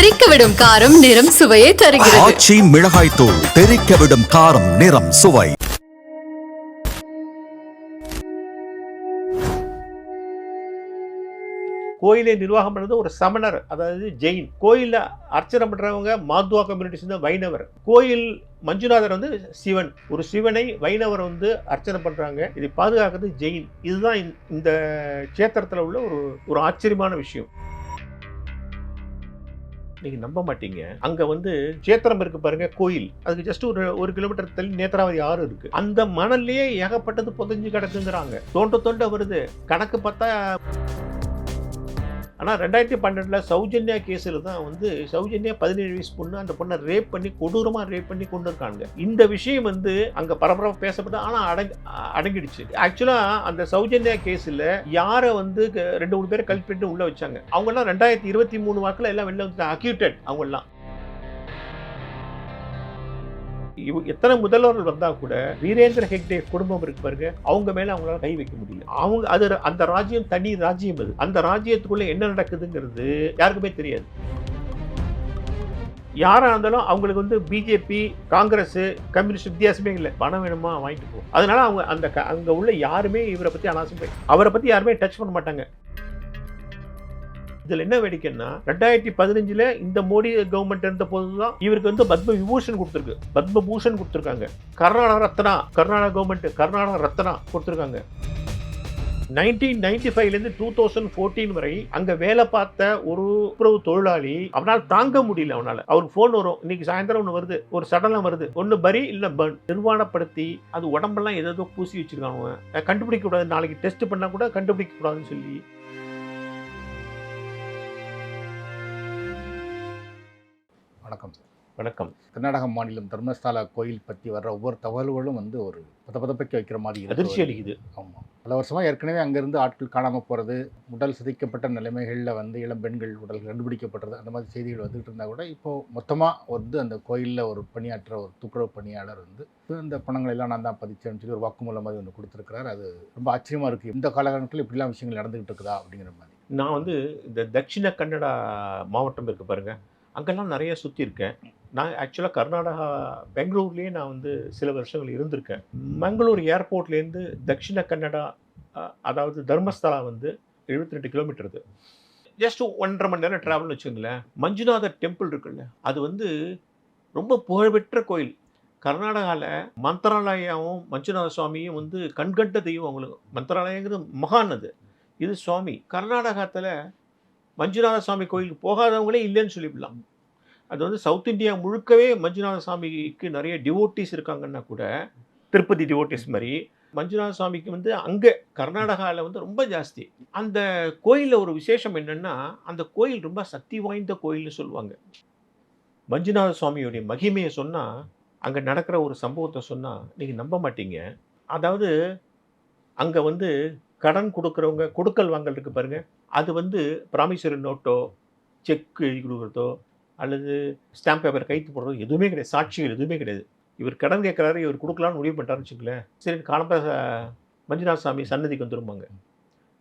தெறிக்க விடும் காரம் நிறம் சுவையை தருகிறது. ஆச்சி மிளகாய் தூள் தெறிக்க விடும் காரம் நிறம் சுவை. கோயிலை நிர்வாகம் பண்ணுறது ஒரு சமணர் அதாவது ஜெயின். கோயிலில் அர்ச்சனை பண்ணுறவங்க மாத்வா கம்யூனிட்டிஸ் வந்து வைணவர். கோயில் மஞ்சுநாதர் வந்து சிவன். ஒரு சிவனை வைணவர் வந்து அர்ச்சனை பண்ணுறாங்க இதை பாதுகாக்கிறது ஜெயின். இதுதான் இந்த- இந்த சேத்திரத்தில் உள்ள ஒரு ஒரு ஆச்சரியமான விஷயம். நீங்கள் நம்ப மாட்டீங்க. அங்கே வந்து சேத்திரம் இருக்கு பாருங்க கோயில். அதுக்கு ஜஸ்ட் ஒரு ஒரு கிலோமீட்டர் தள்ளி நேத்ராவதி ஆறு இருக்கு. அந்த மணல்லையே ஏகப்பட்டது புதைஞ்சு கிடக்குங்கிறாங்க. தோண்ட தோண்ட வருது. கணக்கு பார்த்தா ஆனால் ரெண்டாயிரத்தி பன்னெண்டில் சௌஜன்யா கேஸில் தான் வந்து சௌஜன்யா பதினேழு வயசு பொண்ணு அந்த பொண்ணை ரேப் பண்ணி கொடூரமாக ரேப் பண்ணி கொண்டு இருக்காங்க. இந்த விஷயம் வந்து அங்கே பரபரப்பு பேசப்பட்டு ஆனால் அடங் அடங்கிடுச்சு. ஆக்சுவலாக அந்த சௌஜன்யா கேஸில் யாரை வந்து ரெண்டு மூணு பேரை கல்பிட்டு உள்ளே வச்சாங்க? அவங்கெல்லாம் ரெண்டாயிரத்தி இருபத்தி மூணு வாக்கில் எல்லாம் வெளில வந்து அக்யூட்டட் அவங்கெல்லாம். எத்தனை முதல்வர்கள் வந்தால் கூட வீரேந்திர ஹெக்டே குடும்பம் இருக்கு பாருங்க அவங்க மேலே அவங்களால கை வைக்க முடியல. அவங்க அது அந்த ராஜ்யம் தனி ராஜ்யம் அது. அந்த ராஜ்யத்துக்குள்ளே என்ன நடக்குதுங்கிறது யாருக்குமே தெரியாது. யாராக இருந்தாலும் அவங்களுக்கு வந்து பிஜேபி காங்கிரஸ் கம்யூனிஸ்ட் வித்தியாசமே இல்லை. பணம் வேணுமா வாங்கிட்டு போகும் அதனால அவங்க அந்த க- உள்ள யாருமே இவரை பற்றி அனாவசியம் அவரை பற்றி யாருமே டச் பண்ண மாட்டாங்க. இதுல என்ன வேடிக்கைன்னா ரெண்டாயிரத்தி பதினஞ்சுல இந்த மோடி கவர்மெண்ட் இருந்த போதுதான் இவருக்கு வந்து பத்ம விபூஷன் கொடுத்துருக்கு. பத்ம பூஷன் கொடுத்துருக்காங்க. கர்நாடக ரத்னா கர்நாடக கவர்மெண்ட் கர்நாடக ரத்னா கொடுத்துருக்காங்க. நைன்டீன் நைன்டி ஃபைவ்லேருந்து டூ தௌசண்ட் ஃபோர்டீன் வரை அங்கே வேலை பார்த்த ஒரு துப்புரவு தொழிலாளி அவனால் தாங்க முடியல அவனால். அவருக்கு ஃபோன் வரும். இன்னைக்கு சாயந்தரம் ஒன்று வருது. ஒரு சடலம் வருது. ஒன்று பரி இல்லை பர்ன் நிர்வாணப்படுத்தி அது உடம்பெல்லாம் ஏதோ பூசி வச்சிருக்காங்க கண்டுபிடிக்க கூடாது நாளைக்கு டெஸ்ட் பண்ணால் கூட கண்டுபிடிக்க கூடாதுன்னு சொல்லி வணக்கம். வணக்கம். கர்நாடக மாநிலம் தர்மஸ்தாலா கோயில் பற்றி வர்ற ஒவ்வொரு தகவல்களும் வந்து ஒரு பத பதப்பைக்க வைக்கிற மாதிரி. அதிர்ச்சி அளிக்குது. ஆமாம் பல வருஷமாக ஏற்கனவே அங்கேருந்து ஆட்கள் காணாமல் போகிறது உடல் சிதைக்கப்பட்ட நிலைமைகளில் வந்து இளம் பெண்கள் உடல் கண்டுபிடிக்கப்படுறது அந்த மாதிரி செய்திகள் வந்துகிட்டு இருந்தால் கூட இப்போது மொத்தமாக வந்து அந்த கோயிலில் ஒரு பணியாற்ற ஒரு துப்புரவு பணியாளர் வந்து இந்த பணங்களை எல்லாம் நான் தான் பதிச்சேன்னு சொல்லி ஒரு வாக்குமூலம் மாதிரி ஒன்று கொடுத்துருக்கிறார். அது ரொம்ப ஆச்சரியமாக இருக்குது இந்த காலகட்டத்தில் இப்படிலாம் விஷயங்கள் நடந்துகிட்டு இருக்குதா அப்படிங்கிற மாதிரி. நான் வந்து இந்த தட்சிண கன்னடா மாவட்டம் இருக்கு பாருங்க. அங்கெல்லாம் நிறைய சுற்றி இருக்கேன். நான் ஆக்சுவலாக கர்நாடகா பெங்களூர்லேயே நான் வந்து சில வருஷங்கள் இருந்திருக்கேன். மங்களூர் ஏர்போர்ட்லேருந்து தட்சிண கன்னடா அதாவது தர்மஸ்தலா வந்து 72 ரெண்டு கிலோமீட்டர் இது. ஜஸ்ட் ஒன்றரை மணி நேரம் ட்ராவல்னு வச்சுங்களேன் மஞ்சுநாதர் டெம்பிள் இருக்குல்ல அது வந்து ரொம்ப புகழ்பெற்ற கோயில். கர்நாடகாவில் மந்திராலயாவும் மஞ்சுநாத சுவாமியும் வந்து கண்கண்ட தெய்வம் அவங்களுக்கு. மந்திராலயங்கிறது மகான் அது. இது சுவாமி. கர்நாடகத்தில் மஞ்சுநாத சுவாமி கோயிலுக்கு போகாதவங்களே இல்லைன்னு சொல்லிவிடலாம். அது வந்து சவுத் இந்தியா முழுக்கவே மஞ்சுநாத சுவாமிக்கு நிறைய டிவோட்டிஸ் இருக்காங்கன்னா கூட திருப்பதி டிவோட்டிஸ் மாதிரி மஞ்சுநாத சுவாமிக்கு வந்து அங்கே கர்நாடகாவில் வந்து ரொம்ப ஜாஸ்தி. அந்த கோயிலில் ஒரு விசேஷம் என்னென்னா அந்த கோயில் ரொம்ப சக்தி வாய்ந்த கோயில்னு சொல்லுவாங்க. மஞ்சுநாத சுவாமியுடைய மகிமையை சொன்னால் அங்கே நடக்கிற ஒரு சம்பவத்தை சொன்னால் நீங்கள் நம்ப மாட்டீங்க. அதாவது அங்கே வந்து கடன் கொடுக்குறவங்க கொடுக்கல் வாங்கல் இருக்கு பாருங்கள் அது வந்து ப்ராமிசரி நோட்டோ செக் எழுதி கொடுக்குறதோ அல்லது ஸ்டாம்ப் பேப்பர் கைத்து போடுறதோ எதுவுமே கிடையாது. சாட்சிகள் எதுவுமே கிடையாது. இவர் கடன் கேட்குறாரு இவர் கொடுக்கலான்னு முடிவு பண்ணிட்டாருன்னு வச்சுக்கலேன் சரி காலம்ப மஞ்சுநாத சாமி சன்னதிக்கு வந்துருப்பாங்க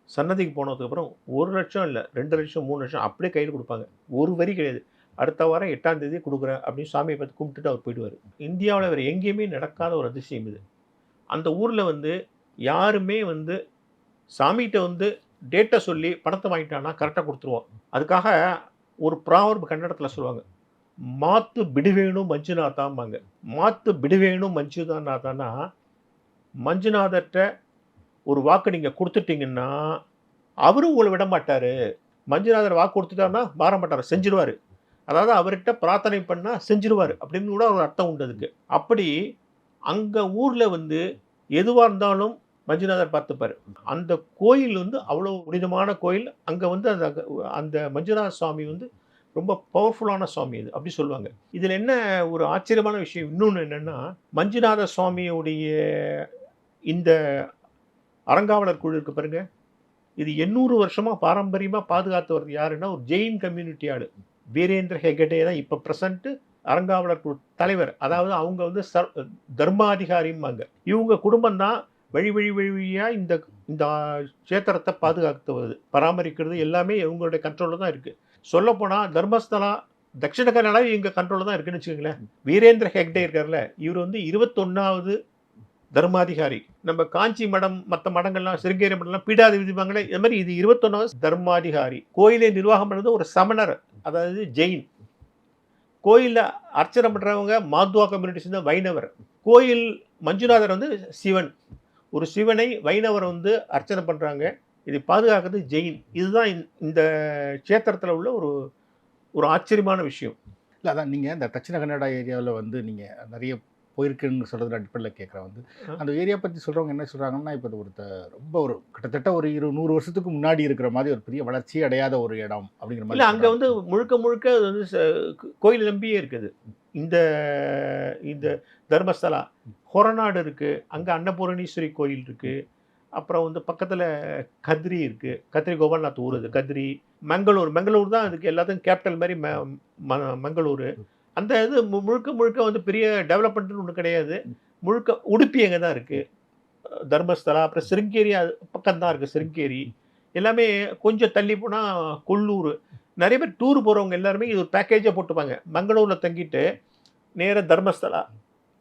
சன்னதிக்கு போனதுக்கப்புறம் ஒரு லட்சம் இல்லை ரெண்டு லட்சம் மூணு லட்சம் அப்படியே கையில் கொடுப்பாங்க. ஒரு வரி கிடையாது. அடுத்த வாரம் எட்டாம் தேதி கொடுக்குறேன் அப்படின்னு சாமியை பார்த்து கும்பிட்டுட்டு அவர் போயிடுவார். இந்தியாவில் வேறு எங்கேயுமே நடக்காத ஒரு அதிசயம் இது. அந்த ஊரில் வந்து யாருமே வந்து சாமிகிட்ட வந்து டேட்டை சொல்லி பணத்தை வாங்கிட்டான்னா கரெக்டாக கொடுத்துருவோம் அதுக்காக ஒரு ப்ராவர்பு கன்னடத்தில் சொல்லுவாங்க. மாத்து பிடுவேணும் மஞ்சுநாதாம்பாங்க. மாத்து பிடுவேணும் மஞ்சுநாதானா மஞ்சுநாதர்கிட்ட ஒரு வாக்கு நீங்கள் கொடுத்துட்டீங்கன்னா அவரும் உங்களை விட மாட்டார். மஞ்சுநாதர் வாக்கு கொடுத்துட்டாருன்னா மாற மாட்டார் செஞ்சிருவார். அதாவது அவர்கிட்ட பிரார்த்தனை பண்ணால் செஞ்சிருவார் அப்படின்னு கூட ஒரு அர்த்தம் உண்டு அதுக்கு. அப்படி அங்கே ஊரில் வந்து எதுவாக இருந்தாலும் மஞ்சுநாதர் பார்த்துப்பார். அந்த கோயில் வந்து அவ்வளோ புனிதமான கோயில். அங்கே வந்து அந்த அந்த மஞ்சுநாத சுவாமி வந்து ரொம்ப பவர்ஃபுல்லான சுவாமி இது அப்படி சொல்லுவாங்க. இதில் என்ன ஒரு ஆச்சரியமான விஷயம் இன்னொன்று என்னென்னா மஞ்சுநாத சுவாமியுடைய இந்த அறங்காவலர் குழு இருக்கு பாருங்க. இது எண்ணூறு வருஷமாக பாரம்பரியமாக பாதுகாத்து வர்றது யாருன்னா ஒரு ஜெயின் கம்யூனிட்டி ஆளு. வீரேந்திர ஹெகடே தான் இப்போ ப்ரெசண்ட்டு அறங்காவலர் குழு தலைவர். அதாவது அவங்க வந்து சர் தர்மாதிகாரிம்பாங்க. இவங்க குடும்பம் தான் வழி வழி வழி வழியாக இந்த இந்த சேத்திரத்தை பாதுகாத்து வருது பராமரிக்கிறது எல்லாமே இவங்களுடைய கண்ட்ரோலில் தான் இருக்குது சொல்லப்போனால் தர்மஸ்தலா தட்சிண கன்னடா எங்க கண்ட்ரோலில் தான் இருக்குன்னு வச்சுக்கோங்களேன். வீரேந்திர ஹெக்டே இருக்கார்ல இவர் வந்து இருபத்தொன்னாவது தர்மாதிகாரி. நம்ம காஞ்சி மடம் மற்ற மடங்கள்லாம் சிருங்கேரி மடம்லாம் பீடாதி விதிப்பாங்களே இது மாதிரி இது இருபத்தொன்னாவது தர்மாதிகாரி. கோயிலை நிர்வாகம் பண்ணுறது ஒரு சமணர் அதாவது ஜெயின். கோயிலில் அர்ச்சனை பண்ணுறவங்க மாத்வா கம்யூனிட்டி சேர்ந்த வைணவர். கோயில் மஞ்சுநாதர் வந்து சிவன். ஒரு சிவனை வைணவர் வந்து அர்ச்சனை பண்ணுறாங்க இதை பாதுகாக்கிறது ஜெயின் இதுதான் இந்த- க்ஷேத்திரத்தில் உள்ள ஒரு ஒரு ஆச்சரியமான விஷயம். இல்லை அதான் நீங்கள் இந்த தட்சிண கன்னடா ஏரியாவில் வந்து நீங்கள் நிறைய போயிருக்குன்னு சொல்கிறது அடிப்படையில் கேட்குறேன் வந்து. அந்த ஏரியா பற்றி சொல்கிறவங்க என்ன சொல்கிறாங்கன்னா இப்போ ஒரு ரொம்ப ஒரு கிட்டத்தட்ட ஒரு இரு நூறு வருஷத்துக்கு முன்னாடி இருக்கிற மாதிரி ஒரு பெரிய வளர்ச்சி அடையாத ஒரு இடம் அப்படிங்கிற மாதிரி இல்லை அங்கே. வந்து முழுக்க முழுக்க அது வந்து கோயில் நம்பியே இருக்குது. இந்த இந்த தர்மஸ்தலா ஹொரநாடு இருக்குது அங்கே அன்னபூரணீஸ்வரி கோயில் இருக்குது அப்புறம் வந்து பக்கத்தில் கத்ரி இருக்குது கத்ரி கோபால்நாத் ஊர் அது கத்ரி மங்களூர் மங்களூர் தான் அதுக்கு எல்லாத்துக்கும் கேபிட்டல் மாதிரி ம ம- மங்களூர். அந்த இது மு- முழுக்க முழுக்க வந்து பெரிய டெவலப்மெண்ட்னு ஒன்று கிடையாது. முழுக்க உடுப்பி அங்கே தான் இருக்குது தர்மஸ்தலா அப்புறம் சிருங்கேரி அது பக்கம்தான் இருக்குது சிருங்கேரி. எல்லாமே கொஞ்சம் தள்ளி போனால் கொல்லூர். நிறைய பேர் டூர் போகிறவங்க எல்லாருமே இது ஒரு பேக்கேஜாக போட்டுப்பாங்க. மங்களூரில் தங்கிட்டு நேராக தர்மஸ்தலா.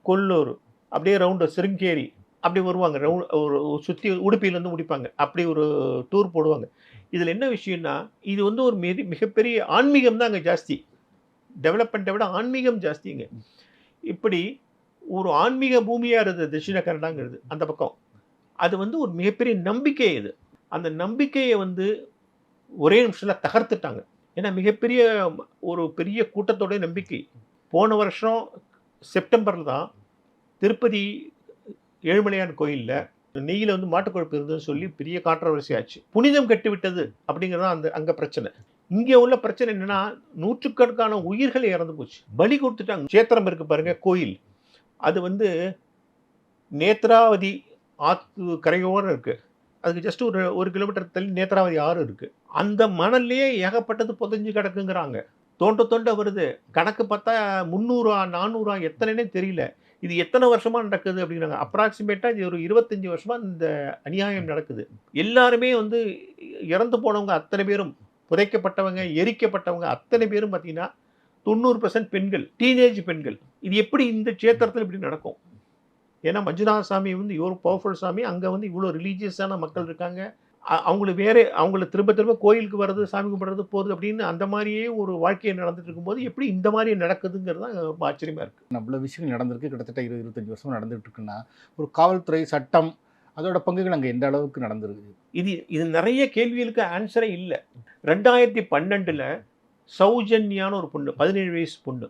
கொல்லூர் அப்படியே ரவுண்டு சிருங்கேரி அப்படி வருவாங்க. ரவுண்ட் ஒரு சுற்றி உடுப்பியிலேருந்து முடிப்பாங்க. அப்படி ஒரு டூர் போடுவாங்க. இதில் என்ன விஷயம்னா இது வந்து ஒரு மிக மிகப்பெரிய ஆன்மீகம் தான் அங்கே ஜாஸ்தி டெவலப்மெண்ட்டை விட ஆன்மீகம் ஜாஸ்திங்க. இப்படி ஒரு ஆன்மீக பூமியாக இருந்தது தட்சிண கன்னடாங்கிறது அந்த பக்கம். அது வந்து ஒரு மிகப்பெரிய நம்பிக்கை இது. அந்த நம்பிக்கையை வந்து ஒரே நிமிஷத்தில் தகர்த்துட்டாங்க. ஏன்னா மிகப்பெரிய ஒரு பெரிய கூட்டத்தோடைய நம்பிக்கை. போன வருஷம் செப்டம்பரில் தான் திருப்பதி ஏழுமலையான் கோயிலில் நெய்யில் வந்து மாட்டுக்குழப்பு இருந்ததுன்னு சொல்லி பெரிய கான்ட்ரவர்சி ஆச்சு. புனிதம் கட்டி விட்டது அப்படிங்கிறது தான் அந்த அங்கே பிரச்சனை. இங்கே உள்ள பிரச்சனை என்னென்னா நூற்றுக்கணக்கான உயிர்கள் இறந்து போச்சு. பலி கொடுத்துட்டாங்க. சேத்திரம் இருக்குது பாருங்கள் கோயில். அது வந்து நேத்ராவதி ஆத்து கரையோரம் இருக்குது அதுக்கு ஜஸ்ட் ஒரு ஒரு கிலோமீட்டர் தள்ளி நேத்ராவதி ஆறு இருக்குது அந்த மணல்லையே ஏகப்பட்டது புதைஞ்சு கிடக்குங்கிறாங்க. தோண்ட தோண்ட வருது. கணக்கு பார்த்தா முந்நூறா நானூறா எத்தனைனே தெரியல. இது எத்தனை வருஷமாக நடக்குது அப்படிங்கிறாங்க. அப்ராக்சிமேட்டாக இது ஒரு இருபத்தஞ்சி வருஷமாக இந்த அநியாயம் நடக்குது. எல்லாருமே வந்து இறந்து போனவங்க அத்தனை பேரும் புதைக்கப்பட்டவங்க எரிக்கப்பட்டவங்க அத்தனை பேரும் பார்த்தீங்கன்னா தொண்ணூறு பர்சன்ட் பெண்கள் டீனேஜ் பெண்கள். இது எப்படி இந்த சேத்திரத்தில் இப்படி நடக்கும்? ஏன்னா மஞ்சுநாத சாமி வந்து இவ்வளோ பவர்ஃபுல் சாமி. அங்கே வந்து இவ்வளோ ரிலீஜியஸான மக்கள் இருக்காங்க. அவங்களுக்கு வேற அவங்கள திரும்ப திரும்ப கோயிலுக்கு வர்றது சாமி கும்பிட்றது போகிறது அப்படின்னு அந்த மாதிரியே ஒரு வாழ்க்கையை நடந்துட்டு இருக்கும்போது எப்படி இந்த மாதிரி நடக்குதுங்கிறது தான் ரொம்ப ஆச்சரியமா இருக்கு. அவ்வளோ விஷயங்கள் நடந்திருக்கு கிட்டத்தட்ட இருபது இருபத்தஞ்சு வருஷம் நடந்துட்டு இருக்குன்னா ஒரு காவல்துறை சட்டம் அதோட பங்குகள் அங்கே எந்த அளவுக்கு நடந்திருக்கு இது இது நிறைய கேள்விகளுக்கு ஆன்சரே இல்லை. ரெண்டாயிரத்தி பன்னெண்டில் சௌஜன்யான்னு ஒரு பொண்ணு பதினேழு வயசு பொண்ணு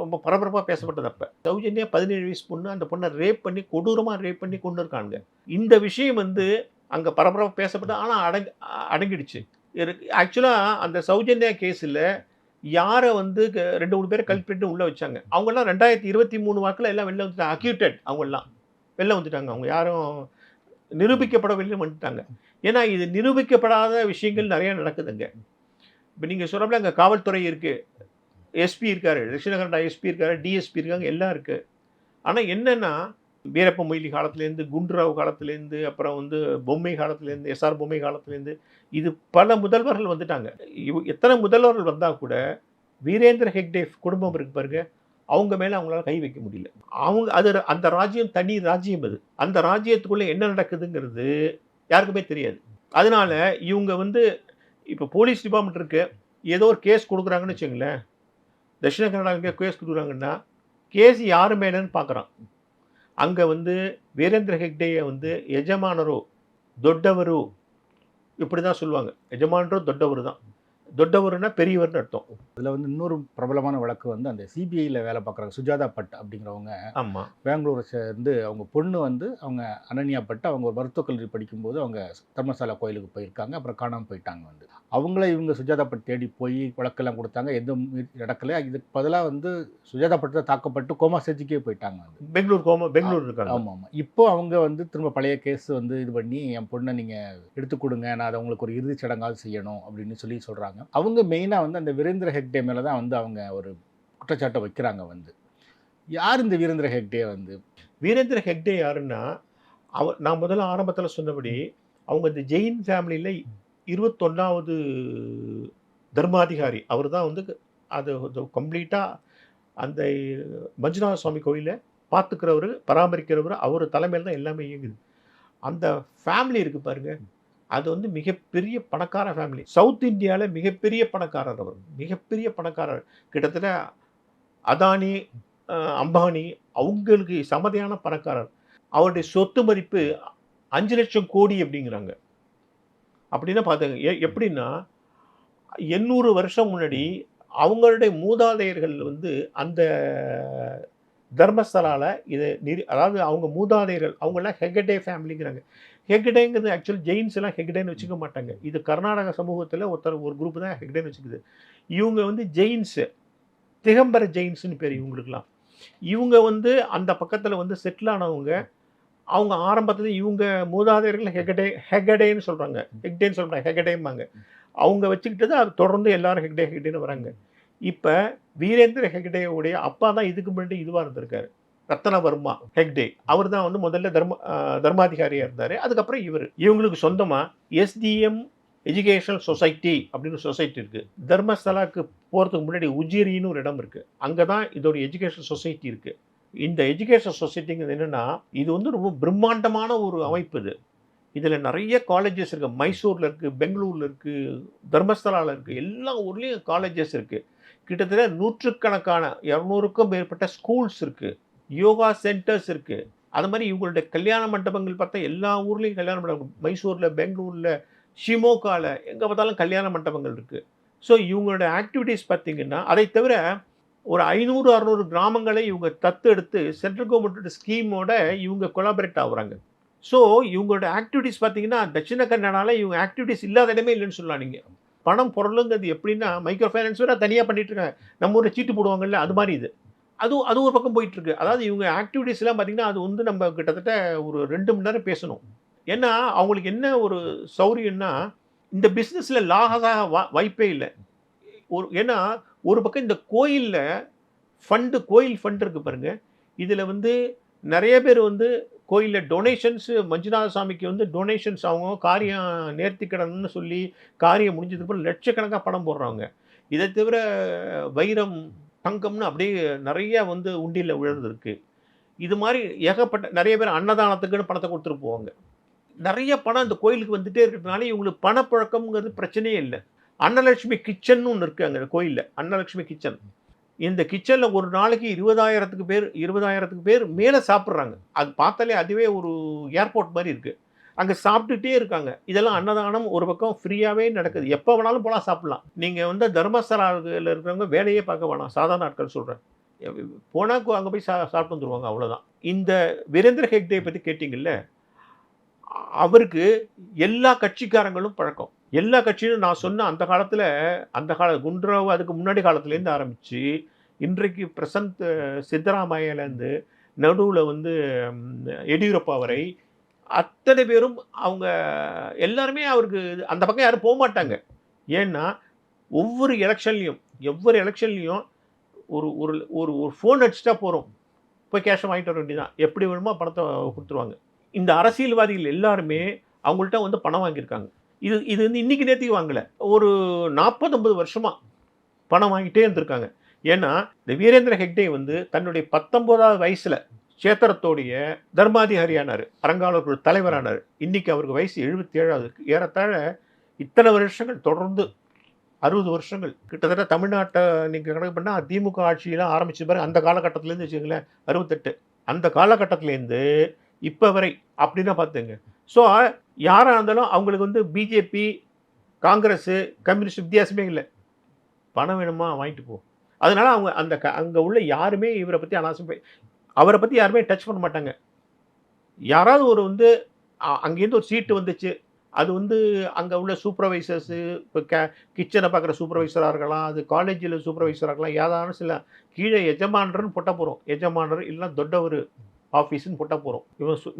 ரொம்ப பரபரப்பாக பேசப்பட்டது அப்போ. சௌஜன்யா பதினேழு வயசு பொண்ணு அந்த பொண்ணை ரேப் பண்ணி கொடூரமாக ரேப் பண்ணி கொண்டு இருக்காங்க இந்த விஷயம் வந்து அங்கே பரபரப்பாக பேசப்பட்டு ஆனால் அடங் அடங்கிடுச்சு. ஆக்சுவலாக அந்த சௌஜன்யா கேஸில் யாரை வந்து ரெண்டு மூணு பேரை கல்பிட்டு உள்ளே வச்சாங்க. அவங்கெல்லாம் ரெண்டாயிரத்தி இருபத்தி மூணு வாக்கில் எல்லாம் வெளில வந்துட்டாங்க. அக்யூட்டட் அவங்கெல்லாம். வெளில வந்துட்டாங்க. அவங்க யாரும் நிரூபிக்கப்படவில்லை வந்துட்டாங்க. ஏன்னா இது நிரூபிக்கப்படாத விஷயங்கள் நிறையா நடக்குதுங்க. இப்போ நீங்கள் சொல்கிறப்பல அங்கே காவல்துறை இருக்குது எஸ்பி இருக்காரு. தட்சிண எஸ்பி இருக்காரு. டிஎஸ்பி இருக்காங்க. எல்லாம் இருக்குது ஆனால் என்னென்னா வீரப்ப மொய்லி காலத்துலேருந்து குண்டுராவ் காலத்துலேருந்து அப்புறம் வந்து பொம்மை காலத்துலேருந்து எஸ்ஆர் பொம்மை காலத்துலேருந்து இது பல முதல்வர்கள் வந்துட்டாங்க. எத்தனை முதல்வர்கள் வந்தால் கூட வீரேந்திர ஹெக்டே குடும்பம் இருக்கு பாருங்க அவங்க மேலே அவங்களால கை வைக்க முடியல. அவங்க அது அந்த ராஜ்யம் தனி ராஜ்யம் அது. அந்த ராஜ்யத்துக்குள்ளே என்ன நடக்குதுங்கிறது யாருக்குமே தெரியாது. அதனால இவங்க வந்து இப்போ போலீஸ் டிபார்ட்மெண்ட் இருக்கு ஏதோ ஒரு கேஸ் கொடுக்குறாங்கன்னு வச்சுங்களேன் தட்சிண கன்னடாவுக்கு கேஸ் கொடுக்குறாங்கன்னா கேஸ் யார் மேலேன்னு பார்க்குறான் அங்கே வந்து வீரேந்திர ஹெக்டேயை வந்து எஜமானரோ தொட்டவரு இப்படி தான் சொல்லுவாங்க. எஜமானரோ தொட்டவரு தான் தொட்டவருன்னா பெரியவர்னு அர்த்தம். இதில் வந்து இன்னொரு பிரபலமான வழக்கு வந்து அந்த சிபிஐயில் வேலை பார்க்குறாங்க சுஜாதா பட் அப்படிங்கிறவங்க. ஆமாம் பெங்களூரை சேர்ந்து அவங்க பொண்ணு வந்து அவங்க அனன்யா பட்டு அவங்க ஒரு மருத்துவக் கல்லூரி படிக்கும்போது அவங்க தர்மசாலா கோயிலுக்கு போயிருக்காங்க. அப்புறம் காணாமல் போயிட்டாங்க வந்து. அவங்கள இவங்க சுஜாதா பட் தேடி போய் வழக்கெல்லாம் கொடுத்தாங்க. முயற்சி நடக்கல. இதுக்கு பதிலாக வந்து சுஜாதா பட்டு தான் தாக்கப்பட்டு கோமா ஸ்டேஜுக்கே போயிட்டாங்க வந்து. பெங்களூர் கோமா பெங்களூர் இருக்காங்க. ஆமாம் ஆமாம் இப்போ அவங்க வந்து திரும்ப பழைய கேஸ் வந்து இது பண்ணி என் பொண்ணை நீங்கள் எடுத்து கொடுங்க. நான் அதை உங்களுக்கு ஒரு இறுதிச் சடங்காவது செய்யணும். அப்படின்னு சொல்லி சொல்கிறாங்க அவங்க மெயினாக வந்து அந்த வீரேந்திர ஹெக்டே மேலே தான் வந்து அவங்க ஒரு குற்றச்சாட்டை வைக்கிறாங்க வந்து. யார் இந்த வீரேந்திர ஹெக்டே வந்து? வீரேந்திர ஹெக்டே யாருன்னா அவர் நான் முதல்ல ஆரம்பத்தில் சொன்னபடி அவங்க இந்த ஜெயின் ஃபேமிலியில் இருபத்தொன்னாவது தர்மாதிகாரி. அவர் தான் வந்து அது கம்ப்ளீட்டாக அந்த மஞ்சுநாத சுவாமி கோயிலை பார்த்துக்கிறவர் பராமரிக்கிறவர் அவர் தலைமையில் தான் எல்லாமே இயங்குது. அந்த ஃபேமிலி இருக்குது பாருங்கள் அது வந்து மிகப்பெரிய பணக்கார ஃபேமிலி சவுத் இந்தியாவில் மிகப்பெரிய பணக்காரர் அவர். மிகப்பெரிய பணக்காரர். கிட்டத்தட்ட அதானி அம்பானி அவங்களுக்கு சமதியான பணக்காரர். அவருடைய சொத்து மதிப்பு அஞ்சு லட்சம் கோடி அப்படிங்கிறாங்க. அப்படின்னா பார்த்துங்க எ- எப்படின்னா எண்ணூறு வருஷம் முன்னாடி அவங்களுடைய மூதாதையர்கள் வந்து அந்த தர்மஸ்தலால் இதை நிறு அதாவது அவங்க மூதாதையர்கள் அவங்கெல்லாம் ஹெகடே ஃபேமிலிங்கிறாங்க ஹெகடேங்கிறது ஆக்சுவல் ஜெயின்ஸ் எல்லாம் ஹெக்டேன்னு வச்சுக்க மாட்டாங்க. இது கர்நாடக சமூகத்தில் ஒருத்தர் ஒரு குரூப் தான் ஹெக்டேன்னு வச்சுக்குது. இவங்க வந்து ஜெயின்ஸு திகம்பர ஜெயின்ஸ்னு பேர் இவங்களுக்குலாம் இவங்க வந்து அந்த பக்கத்தில் வந்து செட்டில் ஆனவங்க அவங்க ஆரம்பத்தில் இவங்க மூதாதையர்கள் ஹெகடே ஹெகடேன்னு சொல்கிறாங்க ஹெக்டேன்னு சொல்கிறாங்க ஹெகடேம்பாங்க. அவங்க வச்சுக்கிட்டு தான் அது தொடர்ந்து எல்லாரும் ஹெக்டே ஹெக்டேன்னு வராங்க. இப்போ வீரேந்திர ஹெக்டேவுடைய அப்பா தான் இதுக்கு முன்னாடி இதுவாக இருந்திருக்காரு. ரத்தனவர்மா ஹெக்டே. அவர் தான் வந்து முதல்ல தர்ம தர்மாதிகாரியாக இருந்தார். அதுக்கப்புறம் இவர். இவங்களுக்கு சொந்தமாக எஸ்டிஎம் எஜுகேஷனல் சொசைட்டி அப்படின்னு சொசைட்டி இருக்குது தர்மஸ்தலாக்கு போகிறதுக்கு முன்னாடி உஜிரின்னு ஒரு இடம் இருக்குது அங்கே தான் இதோட எஜுகேஷன் சொசைட்டி இருக்குது இந்த எஜுகேஷன் சொசைட்டிங்கிறது என்னென்னா இது வந்து ரொம்ப பிரம்மாண்டமான ஒரு அமைப்பு இது. இதில் நிறைய காலேஜஸ் இருக்குது மைசூரில் இருக்குது பெங்களூரில் இருக்குது தர்மஸ்தலாவில் இருக்குது எல்லா ஊர்லேயும் காலேஜஸ் இருக்குது கிட்டத்தட்ட நூற்றுக்கணக்கான இரநூறுக்கும் மேற்பட்ட ஸ்கூல்ஸ் இருக்குது யோகா சென்டர்ஸ் இருக்குது அது மாதிரி இவங்களுடைய கல்யாண மண்டபங்கள் பார்த்தா எல்லா ஊர்லேயும் கல்யாண மண்டபம் மைசூரில் பெங்களூரில் ஷிமோகாவில் எங்கே பார்த்தாலும் கல்யாண மண்டபங்கள் இருக்குது ஸோ இவங்களோட ஆக்டிவிட்டீஸ் பார்த்தீங்கன்னா அதை தவிர ஒரு ஐநூறு அறநூறு கிராமங்களை இவங்க தத்து எடுத்து சென்ட்ரல் கவர்மெண்ட்டோட ஸ்கீமோட இவங்க கொலாபரேட் ஆகுறாங்க. ஸோ இவங்களோட ஆக்டிவிட்டீஸ் பார்த்தீங்கன்னா தட்சிண கன்னடாவில் இவங்க ஆக்டிவிட்டீஸ் இல்லாத இடமே இல்லைன்னு சொல்லலாம் நீங்கள் பணம் பொருளுங்கிறது எப்படின்னா மைக்ரோ ஃபைனான்ஸ் வேறு தனியாக பண்ணிகிட்ருக்காங்க இருக்காங்க. நம்ம ஊரில் சீட்டு போடுவாங்கல்ல அது மாதிரி இது. அதுவும் அது ஒரு பக்கம் போயிட்டுருக்கு. அதாவது இவங்க ஆக்டிவிட்டீஸ்லாம் பார்த்தீங்கன்னா அது வந்து நம்ம கிட்டத்தட்ட ஒரு ரெண்டு மணி நேரம் பேசணும். ஏன்னா அவங்களுக்கு என்ன ஒரு சௌரியம்னா இந்த பிஸ்னஸில் லாகதாக வா வாய்ப்பே இல்லை. ஒரு ஏன்னா ஒரு பக்கம் இந்த கோயிலில் ஃபண்டு கோயில் ஃபண்ட் இருக்குது பாருங்க. இதில் வந்து நிறைய பேர் வந்து கோயிலில் டொனேஷன்ஸு மஞ்சுநாத சாமிக்கு வந்து டொனேஷன்ஸ் அவங்க காரியம் நேர்த்திக்கடன்னு சொல்லி காரியம் முடிஞ்சதுக்கப்புறம் லட்சக்கணக்காக பணம் போடுறாங்க. இதை தவிர வைரம் தங்கம்னு அப்படியே நிறைய வந்து உண்டியில் விழுந்திருக்கு. இது மாதிரி ஏகப்பட்ட நிறைய பேர் அன்னதானத்துக்குன்னு பணத்தை கொடுத்துட்டு போவாங்க. நிறைய பணம் இந்த கோயிலுக்கு வந்துட்டே இருக்கிறதுனால இவங்களுக்கு பணப்புழக்கம்ங்கிறது பிரச்சனையே இல்லை. அன்னலட்சுமி கிச்சன் ஒன்று இருக்குது அங்கே கோயிலில். அன்னலட்சுமி கிச்சன். இந்த கிச்சனில் ஒரு நாளைக்கு இருபதாயிரத்துக்கு பேர் இருபதாயிரத்துக்கு பேர் மேலே சாப்பிட்றாங்க. அது பார்த்தாலே அதுவே ஒரு ஏர்போர்ட் மாதிரி இருக்குது அங்கே சாப்பிட்டுட்டே இருக்காங்க. இதெல்லாம் அன்னதானம் ஒரு பக்கம் ஃப்ரீயாகவே நடக்குது. எப்போ வேணாலும் போகலாம் சாப்பிட்லாம். நீங்கள் வந்து தர்மஸ்தலாவில் இருக்கிறவங்க வேலையே பார்க்க வேணாம். சாதாரண நாட்கள் சொல்கிறேன் போனால் அங்கே போய் சா சாப்பிட்டு வந்துடுவாங்க அவ்வளோதான் இந்த வீரேந்திர ஹெக்டே பற்றி கேட்டிங்கல்ல அவருக்கு எல்லா கட்சிக்காரங்களும் பழக்கம். எல்லா கட்சியும் நான் சொன்ன அந்த காலத்தில் அந்த கால குண்டராவ் அதுக்கு முன்னாடி காலத்துலேருந்து ஆரம்பித்து இன்றைக்கு பிரசந்த் சித்தராமையிலேருந்து நடுவில் வந்து எடியூரப்பா வரை அத்தனை பேரும் அவங்க எல்லாருமே அவருக்கு அந்த பக்கம் யாரும் போக மாட்டாங்க. ஏன்னா ஒவ்வொரு எலெக்ஷன்லையும் ஒவ்வொரு எலெக்ஷன்லையும் ஒரு ஒரு ஒரு ஒரு ஃபோன் அடிச்சுட்டா போகிறோம் போய் கேஷை வாங்கிட்டு வர வேண்டியதான் எப்படி வேணுமோ பணத்தை கொடுத்துருவாங்க. இந்த அரசியல்வாதிகள் எல்லாருமே அவங்கள்ட்ட வந்து பணம் வாங்கியிருக்காங்க. இது இது வந்து இன்னைக்கு நேற்றுக்கு வாங்கலை. ஒரு நாற்பத்தொம்பது வருஷமாக பணம் வாங்கிட்டே இருந்திருக்காங்க. ஏன்னா இந்த வீரேந்திர ஹெக்டே வந்து தன்னுடைய பத்தொம்போதாவது வயசில் சேத்திரத்தோடைய தர்மாதிகாரியானார் அரங்காலூர் தலைவரானார். இன்றைக்கி அவருக்கு வயசு எழுபத்தி ஏழாவது ஏறத்தாழ இத்தனை வருஷங்கள் தொடர்ந்து அறுபது வருஷங்கள். கிட்டத்தட்ட தமிழ்நாட்டை நீங்கள் கணக்கு பண்ணால் திமுக ஆட்சியெலாம் ஆரம்பித்த பிறகு அந்த காலகட்டத்திலேருந்து வச்சுங்களேன் அறுபத்தெட்டு. அந்த காலகட்டத்திலேருந்து இப்போ வரை அப்படின்னா பார்த்துங்க. ஸோ யாராக இருந்தாலும் அவங்களுக்கு வந்து பிஜேபி காங்கிரஸு கம்யூனிஸ்ட் வித்தியாசமே இல்லை. பணம் வேணுமா வாங்கிட்டு போ. அதனால் அவங்க அந்த க அங்கே உள்ள யாருமே இவரை பற்றி அனாவசியம் அவரை பற்றி யாருமே டச் பண்ண மாட்டாங்க. யாராவது ஒரு வந்து அ- அங்கேருந்து ஒரு சீட்டு வந்துச்சு. அது வந்து அங்கே உள்ள சூப்பர்வைசர்ஸு இப்போ கே கிச்சனை பார்க்குற சூப்பர்வைசராக இருக்கலாம் அது காலேஜில் சூப்பர்வைசராக இருக்கலாம் ஏதாவது சில கீழே எஜமானர்னு போட்டால் போகிறோம் எஜமானர் இல்லைன்னா தொட்டவர் ஆஃபீஸ்ன்னு போட்டால் போகிறோம் இவன் சு-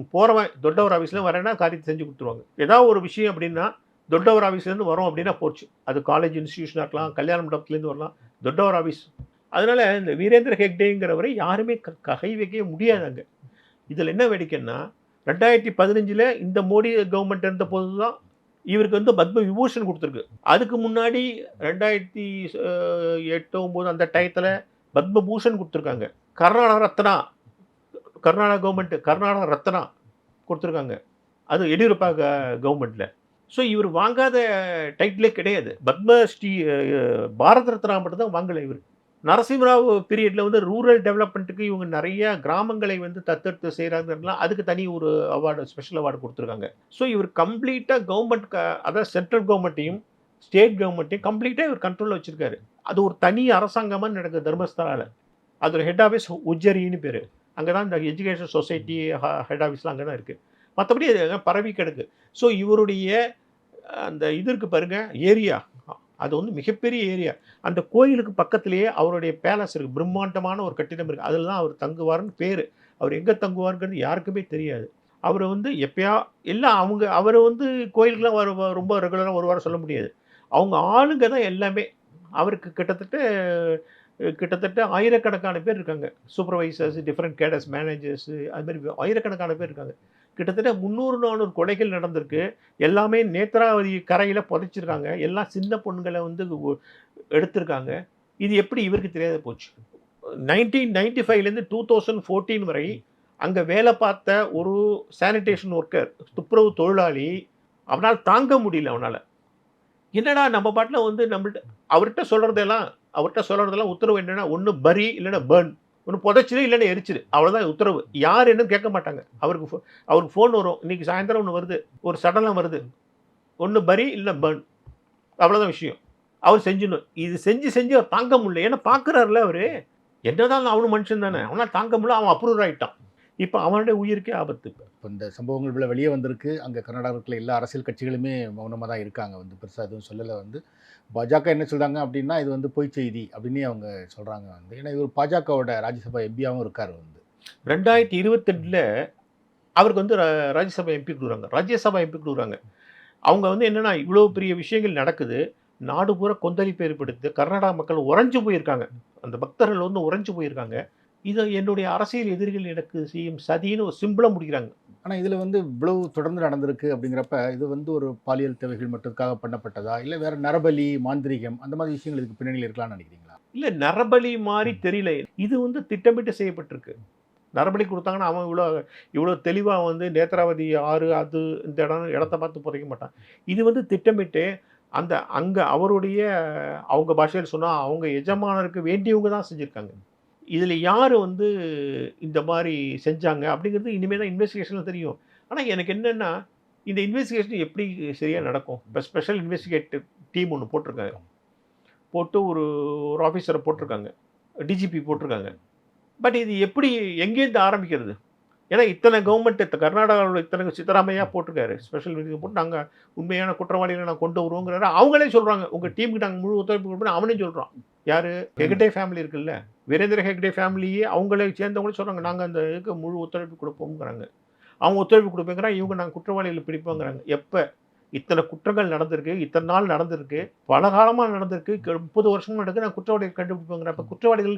தொட்டவர் ஆஃபீஸில் வரேன்னா காரியத்தை செஞ்சு கொடுத்துருவாங்க. ஏதாவது ஒரு விஷயம் அப்படின்னா தொட்டவர் ஆஃபீஸ்லேருந்து வரோம் அப்படின்னா போச்சு. அது காலேஜ் இன்ஸ்டியூஷனாக இருக்கலாம் கல்யாண மண்டபத்துலேருந்து வரலாம். தொட்டவர் ஆஃபீஸ் அதனால் இந்த வீரேந்திர ஹெக்டேங்கிறவரை யாருமே க- ககை வைக்கவே முடியாதாங்க இதில் என்ன வேடிக்கைன்னா ரெண்டாயிரத்தி பதினஞ்சில் இந்த மோடி கவர்மெண்ட் இருந்த போது தான் இவருக்கு வந்து பத்ம விபூஷன் கொடுத்துருக்கு. அதுக்கு முன்னாடி ரெண்டாயிரத்தி எட்டு ஒம்பது அந்த டயத்தில் பத்மபூஷன் கொடுத்துருக்காங்க. கர்நாடக ரத்னா கர்நாடகா கவர்மெண்ட்டு கர்நாடக ரத்னா கொடுத்துருக்காங்க. அது எடியூரப்பா கவர்மெண்ட்டில் ஸோ இவர் வாங்காத டைட்டிலே கிடையாது. பத்மஸ்ரீ பாரத ரத்னா மட்டும் தான் வாங்கலை இவர். நரசிம்மராவ் பீரியடில் வந்து ரூரல் டெவலப்மெண்ட்டுக்கு இவங்க நிறைய கிராமங்களை வந்து தத்தெடுத்து செய்கிறாங்கலாம் அதுக்கு தனி ஒரு அவார்டு ஸ்பெஷல் அவார்டு கொடுத்துருக்காங்க. ஸோ இவர் கம்ப்ளீட்டாக கவர்மெண்ட் க அதாவது சென்ட்ரல் கவர்மெண்ட்டையும் ஸ்டேட் கவர்மெண்ட்டையும் கம்ப்ளீட்டாக இவர் கண்ட்ரோலில் வச்சுருக்காரு. அது ஒரு தனி அரசாங்கமாக நடக்குது தர்மஸ்தலாவில் அதோட ஹெட் ஆஃபீஸ் உஜ்ஜரின்னு பேர். அங்கே தான் இந்த எஜுகேஷன் சொசைட்டி ஹெட் ஆஃபீஸ்லாம் அங்கே தான் இருக்குது மற்றபடி அது பரவி கிடக்கு ஸோ இவருடைய அந்த இது இருக்குது பாருங்கள் ஏரியா அது வந்து மிகப்பெரிய ஏரியா. அந்த கோயிலுக்கு பக்கத்திலேயே அவருடைய பேலஸ் இருக்குது பிரம்மாண்டமான ஒரு கட்டிடம் இருக்குது அதில் தான் அவர் தங்குவார்னு பேர். அவர் எங்கே தங்குவாருங்கிறது யாருக்குமே தெரியாது. அவர் வந்து எப்பயா எல்லாம் அவங்க அவர் வந்து கோயிலுக்குலாம் வர ரொம்ப ரெகுலராக ஒரு வாரம் சொல்ல முடியாது. அவங்க ஆளுங்க தான் எல்லாமே. அவருக்கு கிட்டத்தட்ட கிட்டத்தட்ட ஆயிரக்கணக்கான பேர் இருக்காங்க. சூப்பர்வைசர்ஸ் டிஃப்ரெண்ட் கேடர்ஸ் மேனேஜர்ஸ் அது மாதிரி ஆயிரக்கணக்கான பேர் இருக்காங்க. கிட்டத்தட்ட முந்நூறு நானூறு கொலைகள் நடந்திருக்கு. எல்லாமே நேத்ராவதி கரையில் புதைச்சிருக்காங்க. எல்லாம் சின்ன பொண்ணுங்களை வந்து எடுத்திருக்காங்க. இது எப்படி இவருக்கு தெரியாத போச்சு? நைன்டீன் நைன்டி ஃபைவ்லேருந்து டூ தௌசண்ட் ஃபோர்டீன் வரை அங்கே வேலை பார்த்த ஒரு சானிடேஷன் ஒர்க்கர் துப்புரவு தொழிலாளி அவனால் தாங்க முடியல அவனால். என்னடா நம்ம பாட்டில் வந்து நம்மள்ட்ட அவர்கிட்ட சொல்கிறதெல்லாம் அவர்கிட்ட சொல்கிறதெல்லாம் உத்தரவு என்னென்னா ஒன்று பரி இல்லைன்னா பர்ன் ஒன்று புதைச்சிரு இல்லைன்னா எரிச்சிரு. அவ்வளோதான் உத்தரவு. யார் என்னன்னு கேட்க மாட்டாங்க. அவருக்கு ஃபோ அவருக்கு ஃபோன் வரும். இன்னைக்கு சாயந்தரம் ஒன்று வருது. ஒரு சடலம் வருது. ஒன்று பரி இல்லை பர்ன் அவ்வளோதான் விஷயம். அவர் செஞ்சிடணும். இது செஞ்சு செஞ்சு அவர் தாங்க முடியல. ஏன்னா பார்க்குறாருல அவர். என்னதான் அவனு மனுஷன் தானே. அவனால் தாங்க முடியல. அவன் அப்ரூவ் ஆகிட்டான் இப்போ அவனுடைய உயிருக்கே ஆபத்து இப்போ. இந்த சம்பவங்கள் இவ்வளோ வெளியே வந்திருக்கு. அங்கே கர்நாடகத்தில் எல்லா அரசியல் கட்சிகளுமே மௌனமாக தான் இருக்காங்க. வந்து பெருசாக எதுவும் சொல்லலை. வந்து பாஜக என்ன சொல்றாங்க அப்படின்னா இது வந்து பொய் செய்தி அப்படின்னு அவங்க சொல்கிறாங்க வந்து. ஏன்னா இவர் பாஜகவோட ராஜ்யசபா எம்பியாகவும் இருக்கார் வந்து. ரெண்டாயிரத்தி இருபத்தெட்டில் அவருக்கு வந்து ராஜ்யசபா எம்பி கொடுக்குறாங்க. ராஜ்யசபா எம்பி கொடுக்குறாங்க. அவங்க வந்து என்னென்னா இவ்வளோ பெரிய விஷயங்கள் நடக்குது. நாடு பூரா கொந்தளிப்பு ஏற்படுத்து கர்நாடகா மக்கள் உறைஞ்சு போயிருக்காங்க. அந்த பக்தர்கள் வந்து உறைஞ்சு போயிருக்காங்க. இதை என்னுடைய அரசியல் எதிரிகள் எனக்கு செய்யும் சதின்னு ஒரு சிம்பிளாக முடிக்கிறாங்க. ஆனால் இதில் வந்து இவ்வளவு தொடர்ந்து நடந்திருக்கு அப்படிங்கிறப்ப இது வந்து ஒரு பாலியல் தேவைகள் மட்டுக்காக பண்ணப்பட்டதா? இல்லை வேற நரபலி மாந்திரிகம் அந்த மாதிரி விஷயங்கள் இதுக்கு பின்னணியில் இருக்கலாம்னு நினைக்கிறீங்களா? இல்லை நரபலி மாதிரி தெரியல. இது வந்து திட்டமிட்டு செய்யப்பட்டிருக்கு. நரபலி கொடுத்தாங்கன்னா அவன் இவ்வளோ இவ்வளோ தெளிவாக வந்து நேத்ராவதி ஆறு அது இந்த இடம் இடத்த பார்த்து புதைக்க மாட்டான். இது வந்து திட்டமிட்டு அந்த அங்கே அவருடைய அவங்க பாஷையில் சொன்னால் அவங்க எஜமானருக்கு வேண்டியவங்க தான் செஞ்சுருக்காங்க. இதில் யார் வந்து இந்த மாதிரி செஞ்சாங்க அப்படிங்கிறது இனிமேல் தான் இன்வெஸ்டிகேஷனில் தெரியும். ஆனால் எனக்கு என்னென்னா இந்த இன்வெஸ்டிகேஷன் எப்படி சரியாக நடக்கும்? இப்போ ஸ்பெஷல் இன்வெஸ்டிகேட்டிவ் டீம் ஒன்று போட்டிருக்காங்க போட்டு ஒரு ஒரு ஆஃபீஸரை போட்டிருக்காங்க டிஜிபி போட்டிருக்காங்க பட் இது எப்படி எங்கேருந்து ஆரம்பிக்கிறது? ஏன்னா இத்தனை கவர்மெண்ட் கர்நாடகாவில் இத்தனை சித்தராமையா போட்டிருக்காரு ஸ்பெஷல் மீட்டிங் போட்டு நாங்கள் உண்மையான குற்றவாளிகளை நான் கொண்டு வருவோங்கிறாரு. அவங்களே சொல்கிறாங்க உங்கள் டீமுக்கு நாங்கள் முழு ஒத்துழைப்பு கொடுப்போம் அவனே சொல்கிறான் யார்? ஹெகடே ஃபேமிலி இருக்குல்ல? வீரேந்திர ஹெகடே ஃபேமிலியே அவங்களே சேர்ந்தவங்களே சொல்கிறாங்க நாங்கள் அந்த இதுக்கு முழு ஒத்துழைப்பு கொடுப்போம்ங்கிறாங்க. அவங்க ஒத்துழைப்பு கொடுப்பேங்கிறாங்க இவங்க நாங்கள் குற்றவாளிகளை பிடிப்போங்கிறாங்க. எப்போ? இத்தனை குற்றங்கள் நடந்திருக்கு இத்தனை நாள் நடந்திருக்கு பல காலமாக நடந்திருக்கு முப்பது வருஷமா நடக்கு நான் குற்றவாளிகள் கண்டுபிடிப்போங்கிற அப்போ குற்றவாளிகள்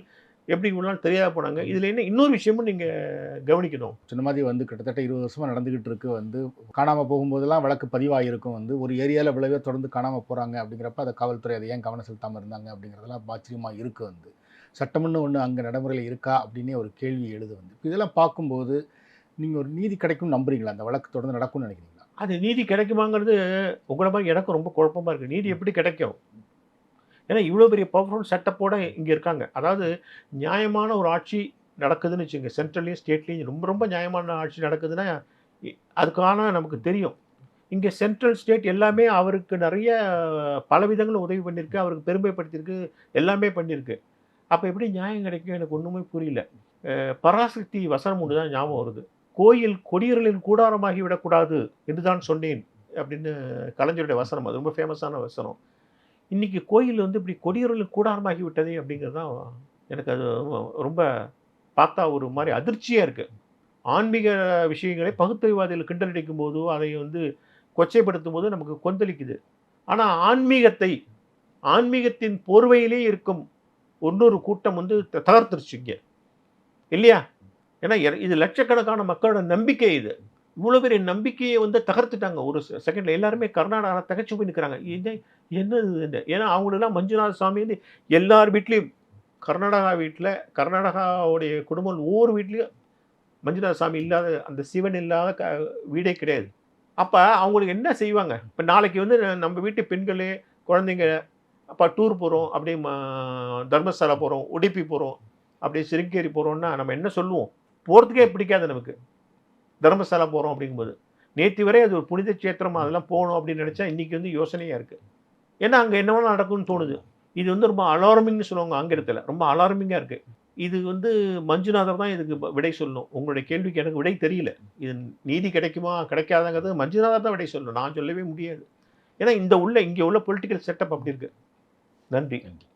எப்படி இவ்வளோ தெரியாத போனாங்க. இதில் என்ன இன்னொரு விஷயமும் நீங்கள் கவனிக்கணும். சொன்ன மாதிரி வந்து கிட்டத்தட்ட இருபது வருஷமா நடந்துகிட்டு இருக்கு. வந்து காணாமல் போகும்போதெல்லாம் வழக்கு பதிவாகிருக்கும் வந்து ஒரு ஏரியாவில் இவ்வளவே தொடர்ந்து காணாமல் போகிறாங்க அப்படிங்கிறப்ப அதை காவல்துறை அதை ஏன் கவனம் செலுத்தாமல் இருந்தாங்க அப்படிங்கிறதெல்லாம் ஆச்சரியமாக இருக்கு வந்து. சட்டம்னு ஒன்று அங்கே நடைமுறையில் இருக்கா அப்படின்னே ஒரு கேள்வி எழுது வந்து. இதெல்லாம் பார்க்கும்போது நீங்கள் ஒரு நீதி கிடைக்கும் நம்புறீங்களா? அந்த வழக்கு தொடர்ந்து நடக்கும்னு நினைக்கிறீங்களா? அது நீதி கிடைக்குமாங்கிறது உங்களை மாதிரி எனக்கும் ரொம்ப குழப்பமாக இருக்குது நீதி எப்படி கிடைக்கும்? ஏன்னா இவ்வளோ பெரிய பவர்ஃபுல் செட்டப்போட இங்கே இருக்காங்க. அதாவது நியாயமான ஒரு ஆட்சி நடக்குதுன்னு வச்சுங்க சென்ட்ரல்லையும் ஸ்டேட்லேயும் ரொம்ப ரொம்ப நியாயமான ஆட்சி நடக்குதுன்னா இ- அதுக்கான நமக்கு தெரியும். இங்கே சென்ட்ரல் ஸ்டேட் எல்லாமே அவருக்கு நிறைய பல விதங்களில் உதவி பண்ணியிருக்கு. அவருக்கு பெருமைப்படுத்தியிருக்கு. எல்லாமே பண்ணியிருக்கு. அப்போ எப்படி நியாயம் கிடைக்கும்? எனக்கு ஒன்றுமே புரியல. பராசக்தி வசனம் ஒன்று தான் ஞாபகம் வருது. கோயில் கொடியர்களின் கூடாரமாகி விடக்கூடாது என்றுதான் சொன்னேன் அப்படின்னு கலைஞருடைய வசனம். அது ரொம்ப ஃபேமஸான வசனம். இன்றைக்கி கோயில் வந்து இப்படி கொடியர்களின் கூடாரமாகி விட்டதே அப்படிங்கிறது தான் எனக்கு அது ரொம்ப பார்த்தா ஒரு மாதிரி அதிர்ச்சியாக இருக்குது ஆன்மீக விஷயங்களை பகுத்தறிவாதிகள் கிண்டலடிக்கும் போதோ அதை வந்து கொச்சைப்படுத்தும் போது நமக்கு கொந்தளிக்குது. ஆனால் ஆன்மீகத்தை ஆன்மீகத்தின் போர்வையிலே இருக்கும் இன்னொரு கூட்டம் வந்து த- தகர்த்துருச்சு இங்கே. இல்லையா? ஏன்னா எ- இது லட்சக்கணக்கான மக்களோட நம்பிக்கை இது. இவ்வளோ நம்பிக்கையை வந்து தகர்த்துட்டாங்க. ஒரு செகண்டில் எல்லாருமே கர்நாடகாவில் தகச்சு போய் நிற்கிறாங்க என்னது இந்த ஏன்னா அவங்களெல்லாம் மஞ்சுநாத சாமின்னு வந்து எல்லார் வீட்லேயும் கர்நாடகா வீட்டில் கர்நாடகாவுடைய குடும்பம் ஒவ்வொரு வீட்லேயும் மஞ்சுநாத சாமி இல்லாத அந்த சிவன் இல்லாத க வீடே கிடையாது. அப்போ அவங்களுக்கு என்ன செய்வாங்க? இப்போ நாளைக்கு வந்து நம்ம வீட்டு பெண்கள் குழந்தைங்க அப்போ டூர் போகிறோம் அப்படியே ம- தர்மசாலா போகிறோம் உடுப்பி போகிறோம் அப்படியே சிருங்கேரி போகிறோம்னா நம்ம என்ன சொல்லுவோம்? போகிறதுக்கே பிடிக்காது நமக்கு. தர்மசாலா போகிறோம் அப்படிங்கும்போது. நேற்று வரை அது ஒரு புனித சேத்திரம் அதெல்லாம் போகணும் அப்படின்னு நினச்சா இன்றைக்கி வந்து யோசனையாக இருக்குது ஏன்னா அங்கே என்ன நடக்கும்னு தோணுது. இது வந்து ரொம்ப அலாரமிங்னு சொல்லுவாங்க ஆங்கிலத்தில் ரொம்ப அலாரமிங்காக இருக்குது இது வந்து மஞ்சுநாதர் தான் இதுக்கு விடை சொல்லணும். உங்களுடைய கேள்விக்கு எனக்கு விடை தெரியல. இது நீதி கிடைக்குமா கிடைக்காதங்கிறது மஞ்சுநாதர் தான் விடை சொல்லணும். நான் சொல்லவே முடியாது. ஏன்னா இந்த உள்ள இங்கே உள்ள பொலிட்டிக்கல் செட்டப் அப்படி இருக்குது நன்றி. நன்றி.